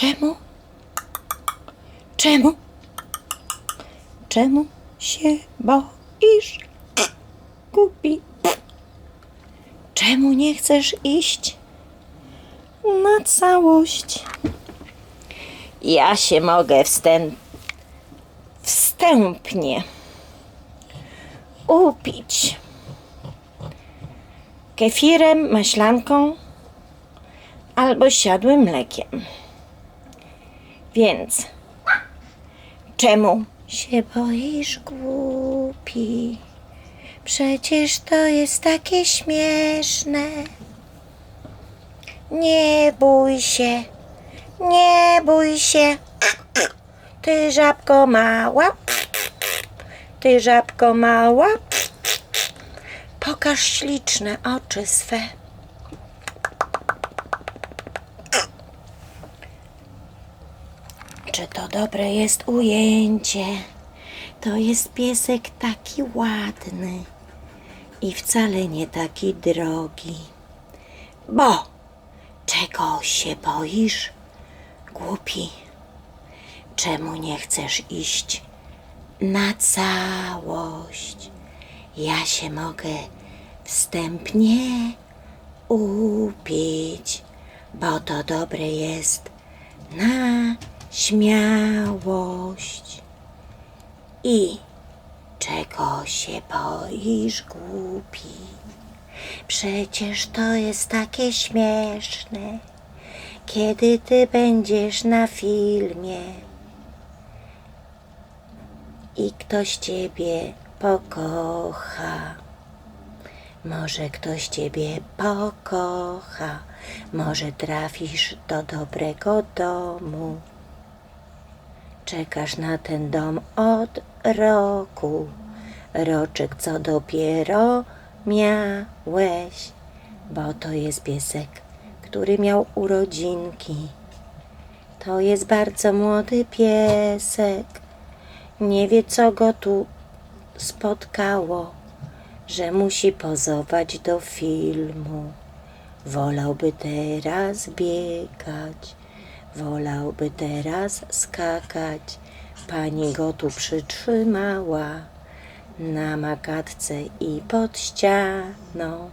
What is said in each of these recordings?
Czemu? Czemu? Czemu się boisz? Głupi. Czemu nie chcesz iść na całość? Ja się mogę wstęp, wstępnie upić kefirem, maślanką albo siadłym mlekiem. Więc czemu się boisz, głupi? Przecież to jest takie śmieszne. Nie bój się, nie bój się. Ty żabko mała, ty żabko mała. Pokaż śliczne oczy swe. Czy to dobre jest ujęcie? To jest piesek taki ładny i wcale nie taki drogi. Bo czego się boisz, głupi? Czemu nie chcesz iść na całość? Ja się mogę wstępnie upić, bo to dobre jest na śmiałość. I czego się boisz, głupi? Przecież to jest takie śmieszne, kiedy ty będziesz na filmie i ktoś ciebie pokocha. Może ktoś ciebie pokocha, może trafisz do dobrego domu. Czekasz na ten dom od roku, roczek co dopiero miałeś, bo to jest piesek, który miał urodzinki. To jest bardzo młody piesek, nie wie co go tu spotkało, że musi pozować do filmu. Wolałby teraz biegać, wolałby teraz skakać. Pani go tu przytrzymała na makatce i pod ścianą.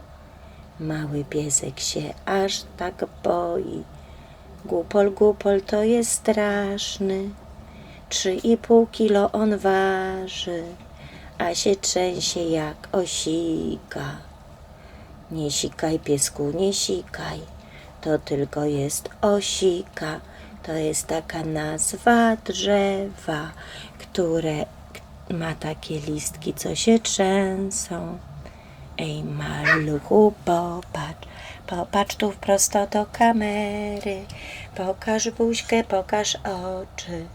Mały piesek się aż tak boi. Głupol, głupol to jest straszny. Trzy i pół kilo on waży, a się trzęsie jak osika. Nie sikaj, piesku, nie sikaj. To tylko jest osika. To jest taka nazwa drzewa, które ma takie listki, co się trzęsą. Ej, maluchu, popatrz, popatrz tu prosto do kamery. Pokaż buźkę, pokaż oczy.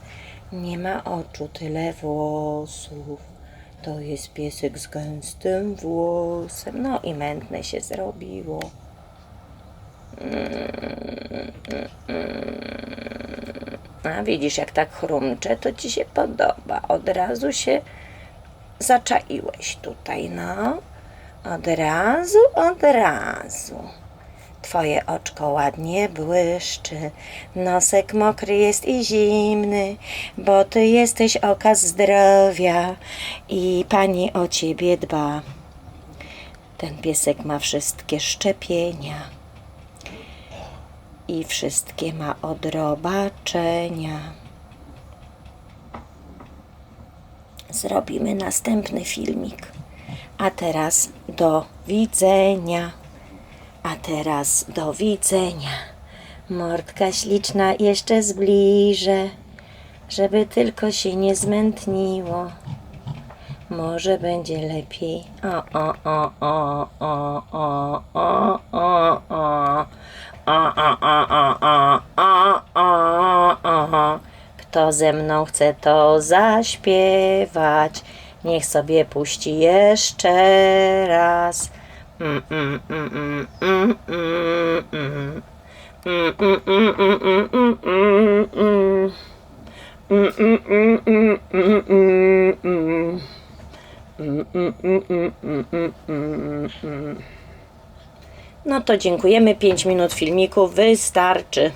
Nie ma oczu, tyle włosów. To jest piesek z gęstym włosem. No i mętne się zrobiło. A widzisz, jak tak chrumcze, to ci się podoba. Od razu się zaczaiłeś tutaj, no. Od razu, od razu. Twoje oczko ładnie błyszczy, nosek mokry jest i zimny, bo ty jesteś okaz zdrowia i pani o ciebie dba. Ten piesek ma wszystkie szczepienia i wszystkie ma odrobaczenia. Zrobimy następny filmik. A teraz do widzenia. A teraz do widzenia. Mordka śliczna jeszcze zbliżę, żeby tylko się nie zmętniło. Może będzie lepiej. O, o, o, o, o, o, o, o, o. O, o, o, o, o, o, o, o. Kto ze mną chce to zaśpiewać, niech sobie puści jeszcze raz. Mm, mm, mm, mm, mm, mm, mm. Mm, No to dziękujemy. 5 minut filmiku wystarczy.